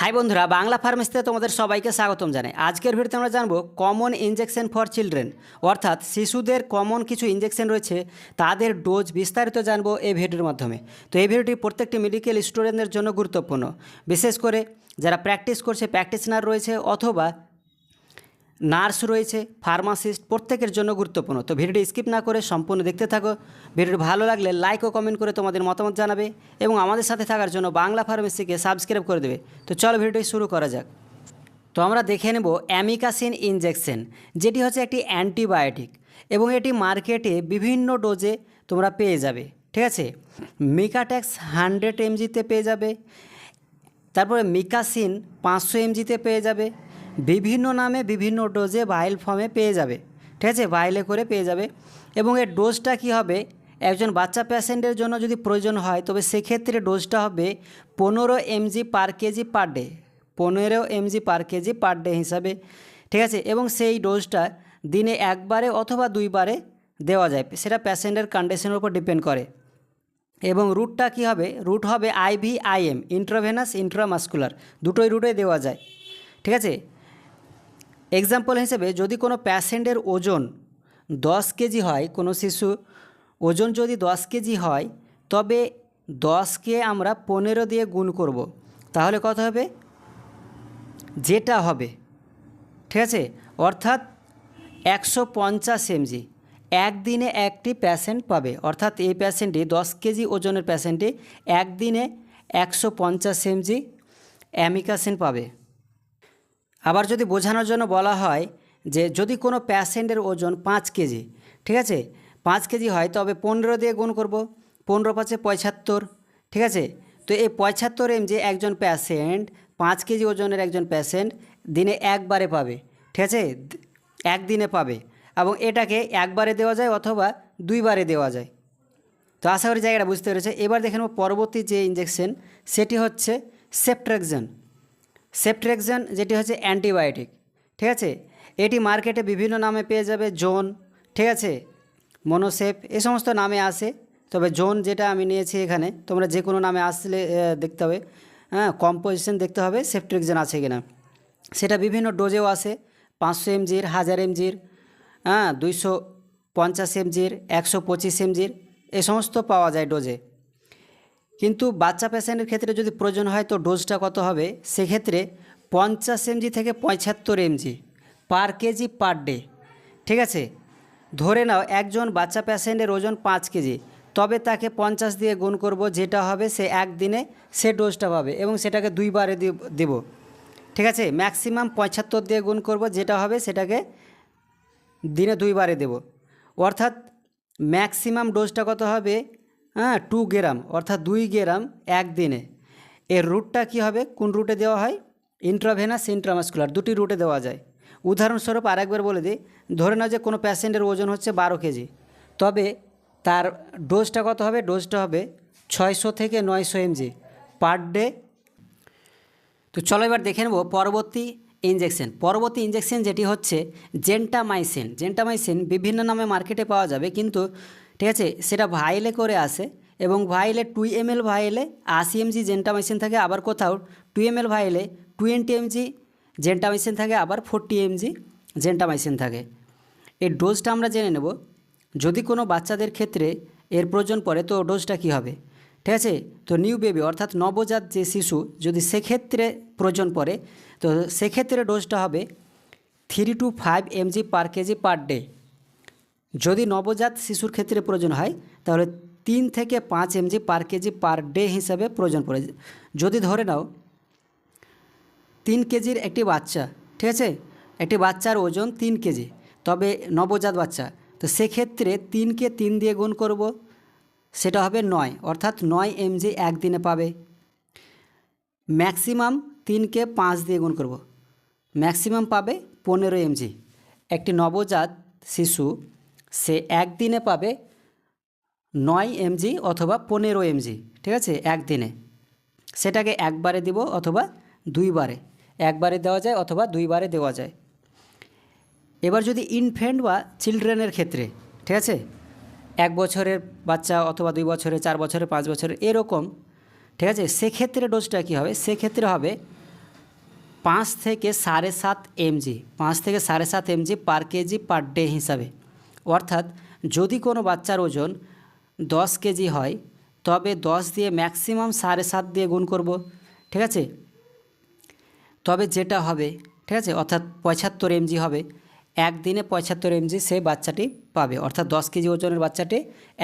High বন্ধুরা, বাংলা ফার্মেসিতে তোমাদের সবাইকে স্বাগতম জানাই। আজকের ভিডিওতে আমরা জানব কমন ইঞ্জেকশন ফর চিলড্রেন অর্থাৎ শিশুদের কমন কিছু ইঞ্জেকশন রয়েছে, তাদের ডোজ বিস্তারিত জানব এই ভিডিওর মাধ্যমে। তো এই ভিডিওটি প্রত্যেকটি মেডিকেল স্টুডেন্টদের জন্য গুরুত্বপূর্ণ। বিশেষ করে যারা প্র্যাকটিস করছে প্র্যাকটিশনার রয়েছে, অথবা নার্স রয়েছে, ফার্মাসিস্ট, প্রত্যেকের জন্য গুরুত্বপূর্ণ। তো ভিডিওটি স্কিপ না করে সম্পূর্ণ দেখতে থাকো। ভিডিওটি ভালো লাগলে লাইক ও কমেন্ট করে তোমাদের মতামত জানাবে এবং আমাদের সাথে থাকার জন্য বাংলা ফার্মেসিকে সাবস্ক্রাইব করে দেবে। তো চলো ভিডিওটি শুরু করা যাক। তো আমরা দেখে নেব অ্যামিকাসিন ইনজেকশন যেটি হচ্ছে একটি অ্যান্টিবায়োটিক এবং এটি মার্কেটে বিভিন্ন ডোজে তোমরা পেয়ে যাবে। ঠিক আছে? মিকাট্যাক্স হান্ড্রেড এমজিতে পেয়ে যাবে। তারপরে মিকাসিন পাঁচশো এমজিতে পেয়ে যাবে। বিভিন্ন নামে বিভিন্ন ডোজে ভাইল ফর্মে পেয়ে যাবে। ঠিক আছে? ভাইলে করে পেয়ে যাবে। এবং এর ডোজটা কি হবে? একজন বাচ্চা পেশেন্টের জন্য যদি প্রয়োজন হয়, তবে সেক্ষেত্রে ডোজটা হবে পনেরো mg per kg per day পনেরো mg per kg per day হিসাবে। ঠিক আছে? এবং সেই ডোজটা দিনে একবারে অথবা দুইবারে দেওয়া যায়। সেটা প্যাসেন্টের কন্ডিশনের উপর ডিপেন্ড করে। এবং রুটটা কি হবে? রুট হবে আইভি আইএম ইন্ট্রাভেনাস ইন্ট্রামাস্কুলার দুটোই রুটে দেওয়া যায়। ঠিক আছে? এক্সাম্পল হিসেবে যদি কোনো প্যাসেন্টের ওজন দশ কেজি হয়, কোনো শিশু ওজন যদি দশ কেজি হয়, তবে দশকে আমরা পনেরো দিয়ে গুণ করব। তাহলে কত হবে? যেটা হবে। ঠিক আছে? অর্থাৎ একশো পঞ্চাশ এমজি একদিনে একটি প্যাসেন্ট পাবে। অর্থাৎ এই প্যাসেন্টটি দশ কেজি ওজনের প্যাসেন্টটি একদিনে একশো পঞ্চাশ এমজি অ্যামিকাসিন পাবে। আবার যদি বোঝানোর জন্য বলা হয় যে যদি কোনো প্যাসেন্টের ওজন পাঁচ কেজি, ঠিক আছে? পাঁচ কেজি হয়, তবে পনেরো দিয়ে গুণ করব। পনেরো পাঁচে পঁচাত্তর ঠিক আছে? তো এই পঁচাত্তর এম যে একজন প্যাসেন্ট, পাঁচ কেজি ওজনের একজন প্যাসেন্ট দিনে একবারে পাবে, ঠিক আছে? একদিনে পাবে। এবং এটাকে একবারে দেওয়া যায় অথবা দুইবারে দেওয়া যায়। তো আশা করি জায়গাটা বুঝতে পেরেছে। এবার দেখে নেব পরবর্তী যে ইঞ্জেকশন সেটি হচ্ছে সেপ্ট্রেকজন। সেপ্ট্রেকজন যেটি হচ্ছে অ্যান্টিবায়োটিক, ঠিক আছে? এটি মার্কেটে বিভিন্ন নামে পেয়ে যাবে, জোন, ঠিক আছে? মনোসেপ, এ সমস্ত নামে আসে। তবে জোন যেটা আমি নিয়েছি এখানে, তোমরা যে কোনো নামে আসলে দেখতে হবে। হ্যাঁ কম্পোজিশন দেখতে হবে সেপ্ট্রেকজন আছে কিনা। সেটা বিভিন্ন ডোজেও আসে, পাঁচশো এমজির হাজার এমজির হ্যাঁ দুইশো পঞ্চাশ এমজির একশো পঁচিশ এমজির এ সমস্ত পাওয়া যায় ডোজে। কিন্তু বাচ্চা পেশেন্টের ক্ষেত্রে যদি প্রয়োজন হয় তো ডোজটা কত হবে? সেক্ষেত্রে পঞ্চাশ এমজি থেকে পঁচাত্তর mg per kg per day. ঠিক আছে? ধরে নাও একজন বাচ্চা পেশেন্টের ওজন পাঁচ কেজি, তবে তাকে পঞ্চাশ দিয়ে গুণ করব যেটা হবে সে একদিনে সে ডোজটা পাবে এবং সেটাকে দুইবারে দিব- দেব। ঠিক আছে? ম্যাক্সিমাম পঁচাত্তর দিয়ে গুণ করব যেটা হবে সেটাকে দিনে দুইবারে দেব। অর্থাৎ ম্যাক্সিমাম ডোজটা কত হবে? হ্যাঁ টু গ্রাম অর্থাৎ দুই গ্রাম একদিনে। এর রুটটা কি হবে? কোন রুটে দেওয়া হয়? ইন্ট্রাভেনাস ইন্ট্রামাস্কুলার দুটি রুটে দেওয়া যায়। উদাহরণস্বরূপ আরেকবার বলে দিই, ধরে নাও যে কোনো প্যাসেন্টের ওজন হচ্ছে বারো কেজি। তবে তার ডোজটা কত হবে? ডোজটা হবে ছয়শো থেকে নয়শো এমজি পার ডে তো চলো এবার দেখে নেব পরবর্তী ইঞ্জেকশন পরবর্তী ইঞ্জেকশন যেটি হচ্ছে জেন্টামাইসিন জেন্টামাইসিন বিভিন্ন নামে মার্কেটে পাওয়া যাবে, কিন্তু ঠিক আছে? সেটা ভাইলে করে আসে এবং ভাইলে টু এম এল ভাইলে আশি এমজি মেশিন থাকে আবার কোথাও টু এম এল ভাইলে টোয়েন্টি এমজি মেশিন থাকে আবার ফোরটি এমজি মেশিন থাকে। এর ডোজটা আমরা জেনে নেব। যদি কোনো বাচ্চাদের ক্ষেত্রে এর প্রয়োজন পড়ে, তো ডোজটা কী হবে? ঠিক আছে? তো নিউ বেবি অর্থাৎ নবজাত যে শিশু যদি সেক্ষেত্রে প্রয়োজন পড়ে, তো সেক্ষেত্রে ডোজটা হবে three to five mg per kg per day যদি নবজাত শিশুর ক্ষেত্রে প্রয়োজন হয়, তাহলে তিন থেকে পাঁচ mg per kg per day হিসাবে প্রয়োজন পড়ে। যদি ধরে নাও, তিন কেজির একটি বাচ্চা, ঠিক আছে? একটি বাচ্চার ওজন তিন কেজি, তবে নবজাত বাচ্চা, তো সেক্ষেত্রে তিনকে তিন দিয়ে গুণ করব, সেটা হবে নয়, অর্থাৎ নয় এমজি একদিনে পাবে। ম্যাক্সিমাম তিনকে পাঁচ দিয়ে গুণ করব। ম্যাক্সিমাম পাবে পনেরো এমজি। একটি নবজাত শিশু সে একদিনে পাবে নয় এমজি অথবা পনেরো এমজি, ঠিক আছে? একদিনে। সেটাকে একবারে দিব অথবা দুইবারে। একবারে দেওয়া যায় অথবা দুইবারে দেওয়া যায়। এবার যদি ইনফ্যান্ট বা চিলড্রেনের ক্ষেত্রে, ঠিক আছে? এক বছরের বাচ্চা অথবা দুই বছরের চার বছরের পাঁচ বছরের এরকম, ঠিক আছে? সেক্ষেত্রে ডোজটা কী হবে? সেক্ষেত্রে হবে পাঁচ থেকে সাড়ে সাত এমজি, পাঁচ থেকে সাড়ে সাত mg per kg per day হিসাবে। অর্থাৎ যদি কোনো বাচ্চার ওজন দশ কেজি হয়, তবে দশ দিয়ে ম্যাক্সিমাম সাড়ে সাত দিয়ে গুণ করব, ঠিক আছে? তবে যেটা হবে, ঠিক আছে? অর্থাৎ পঁচাত্তর এমজি হবে, একদিনে পঁচাত্তর এমজি সে বাচ্চাটি পাবে। অর্থাৎ দশ কেজি ওজনের বাচ্চাটি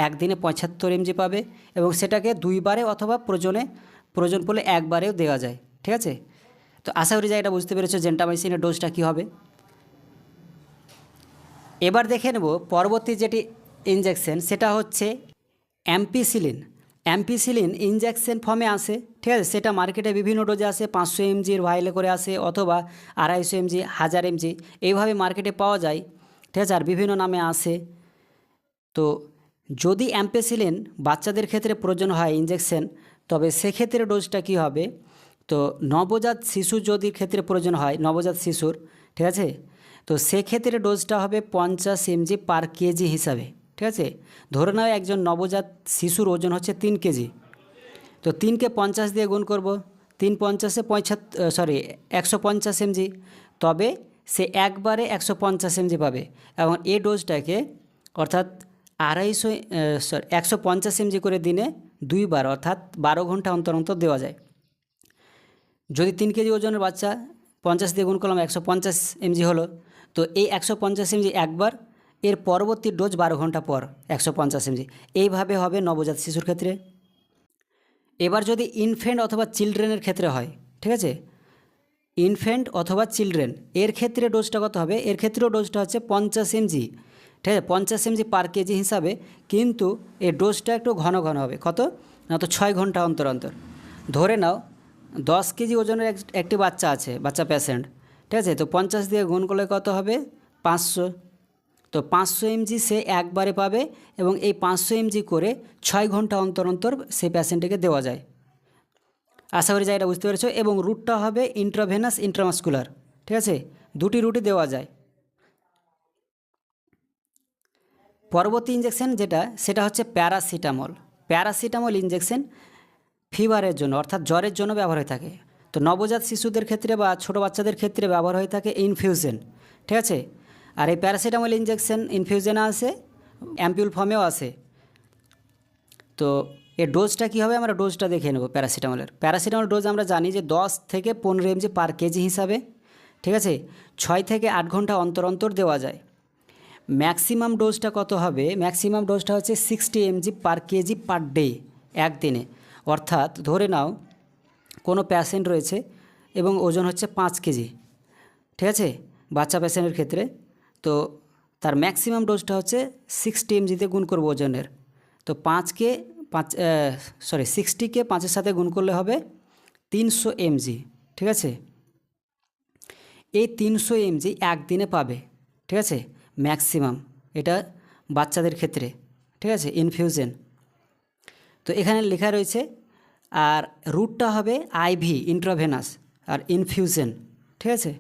একদিনে পঁচাত্তর এমজি পাবে এবং সেটাকে দুইবারে অথবা প্রয়োজনে প্রয়োজন পড়লে একবারেও দেওয়া যায়, ঠিক আছে? তো আশা করি যে এটা বুঝতে পেরেছ, জেন্টামাইসিনের ডোজটা কী হবে? এবার দেখে নেব পরবর্তী যেটি ইনজেকশন সেটা হচ্ছে অ্যাম্পিসিলিন অ্যাম্পিসিলিন ইনজেকশন ফর্মে আসে, ঠিক আছে? সেটা মার্কেটে বিভিন্ন ডোজে আসে, পাঁচশো এমজির ভাইলে করে আসে, অথবা আড়াইশো এমজি হাজার এমজি এইভাবে মার্কেটে পাওয়া যায়, ঠিক আছে? আর বিভিন্ন নামে আসে। তো যদি অ্যাম্পেসিলিন বাচ্চাদের ক্ষেত্রে প্রয়োজন হয় ইনজেকশন তবে সেক্ষেত্রে ডোজটা কী হবে? তো নবজাত শিশু যদি ক্ষেত্রে প্রয়োজন হয়, নবজাত শিশুর, ঠিক আছে? তো সেক্ষেত্রে ডোজটা হবে পঞ্চাশ এমজি পার কেজি হিসাবে, ঠিক আছে? ধরে নাও একজন নবজাত শিশুর ওজন হচ্ছে তিন কেজি তো তিনকে পঞ্চাশ দিয়ে গুণ করব। তিন পঞ্চাশে পঁয়ছাত্তর সরি একশো পঞ্চাশ এমজি তবে সে একবারে একশো পঞ্চাশ এমজি পাবে। এবং এই ডোজটাকে অর্থাৎ আড়াইশো সরি একশো পঞ্চাশ এমজি করে দিনে দুইবার, অর্থাৎ বারো ঘণ্টা অন্তর অন্তর দেওয়া যায়। যদি তিন কেজি ওজনের বাচ্চা, পঞ্চাশ দিয়ে গুণ করলাম, একশো পঞ্চাশ এমজি হলো। তো এই একশো পঞ্চাশ এমজি একবার, এর পরবর্তী ডোজ বারো ঘণ্টা পর একশো পঞ্চাশ এমজি। এইভাবে হবে নবজাত শিশুর ক্ষেত্রে। এবার যদি ইনফেন্ট অথবা চিলড্রেনের ক্ষেত্রে হয়, ঠিক আছে? ইনফেন্ট অথবা চিলড্রেন এর ক্ষেত্রে ডোজটা কত হবে? এর ক্ষেত্রেও ডোজটা হচ্ছে পঞ্চাশ এমজি, ঠিক আছে? পঞ্চাশ এমজি পার কেজি হিসাবে কিন্তু এই ডোজটা একটু ঘন ঘন হবে। কত? না তো ছয় ঘণ্টা অন্তর অন্তর। ধরে নাও, দশ কেজি ওজনের একটি বাচ্চা আছে, বাচ্চা পেশেন্ট ঠিক আছে? তো পঞ্চাশ দিয়ে গুণ করলে কত হবে? পাঁচশো। তো পাঁচশো এমজি সে একবারে পাবে এবং এই পাঁচশো এমজি করে ছয় ঘণ্টা অন্তর অন্তর সেই পেশেন্টকে দেওয়া যায়। আশা করি যা এটা বুঝতে পেরেছ? এবং রুটটা হবে ইন্ট্রাভেনাস ইন্ট্রামাস্কুলার ঠিক আছে? দুটি রুটই দেওয়া যায়। পরবর্তী ইঞ্জেকশন যেটা, সেটা হচ্ছে প্যারাসিটামল প্যারাসিটামল ইঞ্জেকশন ফিভারের জন্য, অর্থাৎ জ্বরের জন্য ব্যবহার হয়ে থাকে। তো নবজাত শিশুদের ক্ষেত্রে বা ছোটো বাচ্চাদের ক্ষেত্রে ব্যবহার হয়ে থাকে ইনফিউশন ঠিক আছে? আর এই প্যারাসিটামল ইঞ্জেকশন ইনফিউশনে আসে অ্যাম্পিউল ফর্মেও আসে তো এর ডোজটা কী হবে? আমরা ডোজটা দেখে নেব প্যারাসিটামলের প্যারাসিটামল ডোজ আমরা জানি যে দশ থেকে পনেরো এমজি পার কেজি হিসাবে, ঠিক আছে? ছয় থেকে আট ঘণ্টা অন্তর অন্তর দেওয়া যায়। ম্যাক্সিমাম ডোজটা কত হবে? ম্যাক্সিমাম ডোজটা হচ্ছে sixty mg per kg per day একদিনে। অর্থাৎ ধরে নাও কোনো প্যাশেন্ট রয়েছে এবং ওজন হচ্ছে পাঁচ কেজি। ঠিক আছে? বাচ্চা পেশেন্টের ক্ষেত্রে। তো তার ম্যাক্সিমাম ডোজটা হচ্ছে সিক্সটি এমজিতে গুণ করব ওজনের। তো পাঁচকে পাঁচ সরি সিক্সটিকে পাঁচের সাথে গুণ করলে হবে তিনশো এমজি ঠিক আছে? এই তিনশো এমজি একদিনে পাবে। ঠিক আছে? ম্যাক্সিমাম এটা বাচ্চাদের ক্ষেত্রে। ঠিক আছে? ইনফিউশন তো এখানে লেখা রয়েছে আর রুটটা হবে আইভি ইন্ট্রাভেনাস আর ইনফিউশন ঠিক আছে?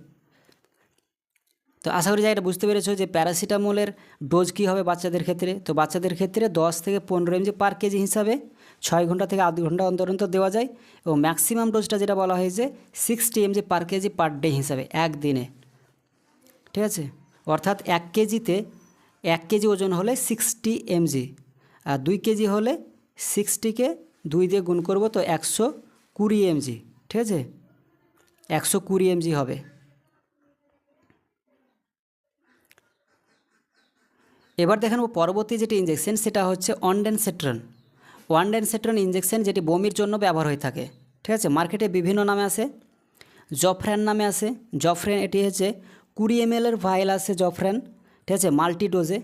তো আশা করি যা এটা বুঝতে পেরেছ যে প্যারাসিটামলের ডোজ কী হবে বাচ্চাদের ক্ষেত্রে? তো বাচ্চাদের ক্ষেত্রে দশ থেকে পনেরো এমজি পার কেজি হিসাবে ছয় ঘণ্টা থেকে আধ ঘণ্টা অন্তর অন্তর দেওয়া যায় এবং ম্যাক্সিমাম ডোজটা যেটা বলা হয়েছে sixty mg per kg per day হিসাবে, একদিনে। ঠিক আছে? অর্থাৎ এক কেজিতে এক কেজি ওজন হলে সিক্সটি এমজি আর দুই কেজি হলে সিক্সটিকে দুই দিয়ে গুণ করব তো একশো কুড়ি এমজি, ঠিক আছে? একশো কুড়ি এমজি হবে। এবার দেখেন পরবর্তী যেটি ইঞ্জেকশন সেটা হচ্ছে অনডেনসেট্রন ওয়ানডেনসেট্রন ইঞ্জেকশন যেটি বমির জন্য ব্যবহার হয়ে থাকে, ঠিক আছে? মার্কেটে বিভিন্ন নামে আছে। জফ্রেন নামে আছে। জফ্রেন এটি হচ্ছে কুড়ি এম এর ভাইল আছে জফ্রেন, ঠিক আছে? মাল্টি ডোজে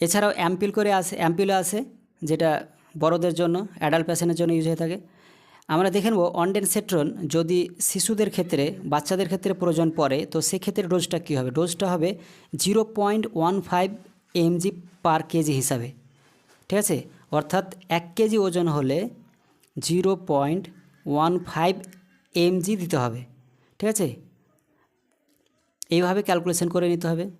এছাড়াও অ্যাম্পিল করে আসে অ্যাম্পিলে আসে যেটা বড়দের জন্য অ্যাডাল্ট পেশেন্টের জন্য ইউজ হয়ে থাকে। আমরা দেখে নেব অনডেনসেট্রন যদি শিশুদের ক্ষেত্রে, বাচ্চাদের ক্ষেত্রে প্রয়োজন পড়ে, তো সেক্ষেত্রে ডোজটা কী হবে? ডোজটা হবে zero point one five mg per kg হিসাবে। ঠিক আছে? অর্থাৎ এক কেজি ওজন হলে zero point one five mg দিতে হবে। ঠিক আছে? এইভাবে ক্যালকুলেশন করে নিতে হবে।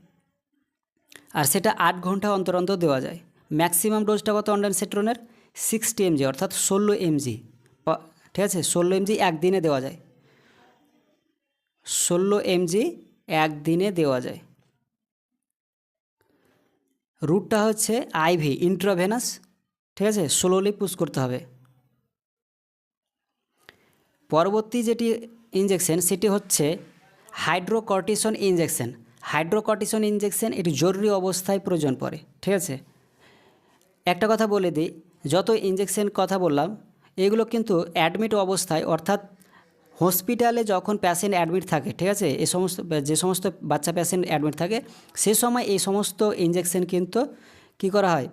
আর সেটা আট ঘণ্টা অন্তর অন্তর দেওয়া যায়। ম্যাক্সিমাম ডোজটা কত অন্ডানসেট্রনের? সিক্সটি এমজি, অর্থাৎ ষোলো এমজি। ঠিক আছে? ষোলো এমজি একদিনে দেওয়া যায়। ষোলো এমজি একদিনে দেওয়া যায়। রুটটা হচ্ছে আইভি, ইন্ট্রাভেনাস। ঠিক আছে? স্লোলি পুশ করতে হবে। পরবর্তী যেটি ইঞ্জেকশন সেটি হচ্ছে হাইড্রোকর্টিসন ইঞ্জেকশন হাইড্রোকর্টিসন ইঞ্জেকশন এটি জরুরি অবস্থায় প্রয়োজন পড়ে। ঠিক আছে? একটা কথা বলে দিই, যত ইঞ্জেকশন কথা বললাম, এগুলো কিন্তু অ্যাডমিট অবস্থায়, অর্থাৎ হসপিটালে যখন প্যাশেন্ট অ্যাডমিট থাকে, ঠিক আছে? এই সমস্ত, যে সমস্ত বাচ্চা প্যাশেন্ট অ্যাডমিট থাকে, সে সময় এই সমস্ত ইঞ্জেকশন কিন্তু কী করা হয়?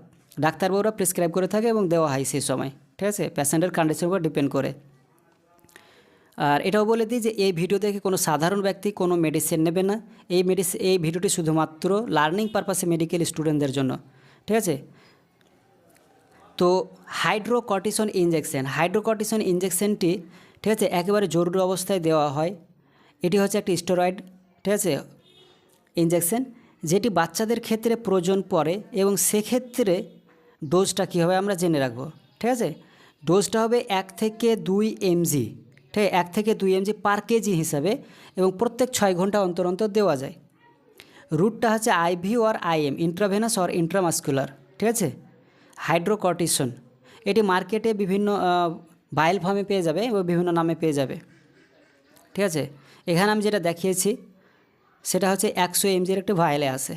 ডাক্তারবাবুরা প্রেসক্রাইব করে থাকে এবং দেওয়া হয় সেই সময়, ঠিক আছে? প্যাশেন্টের কন্ডিশনের উপর ডিপেন্ড করে। আর এটাও বলে দিই যে, এই ভিডিও দেখে কোনো সাধারণ ব্যক্তি কোনো মেডিসিন নেবে না। এই মেডিসিন এই ভিডিওটি শুধুমাত্র লার্নিং পারপাসে মেডিকেল স্টুডেন্টদের জন্য, ঠিক আছে? তো হাইড্রোকর্টিসন ইঞ্জেকশন হাইড্রোকর্টিসন ইঞ্জেকশনটি ঠিক আছে, একেবারে জরুরি অবস্থায় দেওয়া হয়। এটি হচ্ছে একটি স্টেরয়েড ঠিক আছে ইঞ্জেকশন যেটি বাচ্চাদের ক্ষেত্রে প্রয়োজন পড়ে এবং সেক্ষেত্রে ডোজটা কী হবে আমরা জেনে রাখব, ঠিক আছে? ডোজটা হবে এক থেকে দুই এমজি ঠিক আছে, এক থেকে দুই এমজি পার কেজি হিসাবে এবং প্রত্যেক ছয় ঘণ্টা অন্তর অন্তর দেওয়া যায়। রুটটা হচ্ছে IV or IM intravenous or intramuscular ঠিক আছে? হাইড্রোকর্টিসন। এটি মার্কেটে বিভিন্ন বাইল ফর্মে পেয়ে যাবে এবং বিভিন্ন নামে পেয়ে যাবে। ঠিক আছে? এখানে আমি যেটা দেখিয়েছি, সেটা হচ্ছে একশো এমজির একটি ভাইলে আছে।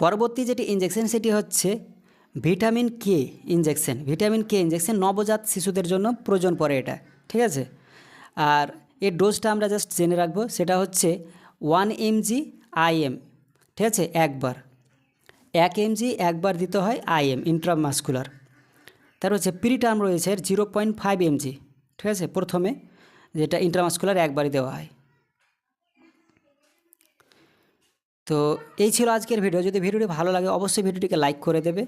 পরবর্তী যেটি ইঞ্জেকশন সেটি হচ্ছে vitamin K injection vitamin K injection নবজাত শিশুদের জন্য প্রয়োজন পড়ে এটা। ঠিক আছে? আর এর ডোজটা আমরা জাস্ট জেনে রাখব। সেটা হচ্ছে ওয়ান এমজি আইএম ঠিক আছে? একবার। এক এমজি একবার দিতে হয় আইএম ইন্ট্রামাস্কুলার তার হচ্ছে প্রিটার্ম রয়েছে জিরো পয়েন্ট ফাইভ এমজি ঠিক আছে? প্রথমে যেটা ইন্ট্রামাস্কুলার একবারই দেওয়া হয়। তো এই ছিল আজকের ভিডিও যদি ভিডিওটি ভালো লাগে, অবশ্যই ভিডিওটিকে লাইক করে দেবে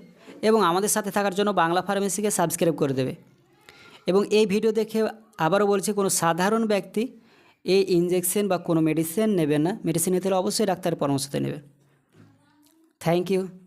এবং আমাদের সাথে থাকার জন্য বাংলা ফার্মেসিকে সাবস্ক্রাইব করে দেবে। এবং এই ভিডিও দেখে আবারও বলছি, কোনো সাধারণ ব্যক্তি এই ইঞ্জেকশন বা কোনো মেডিসিন নেবে না। মেডিসিন নিতে হলে অবশ্যই ডাক্তারের পরামর্শতে নেবে Thank you.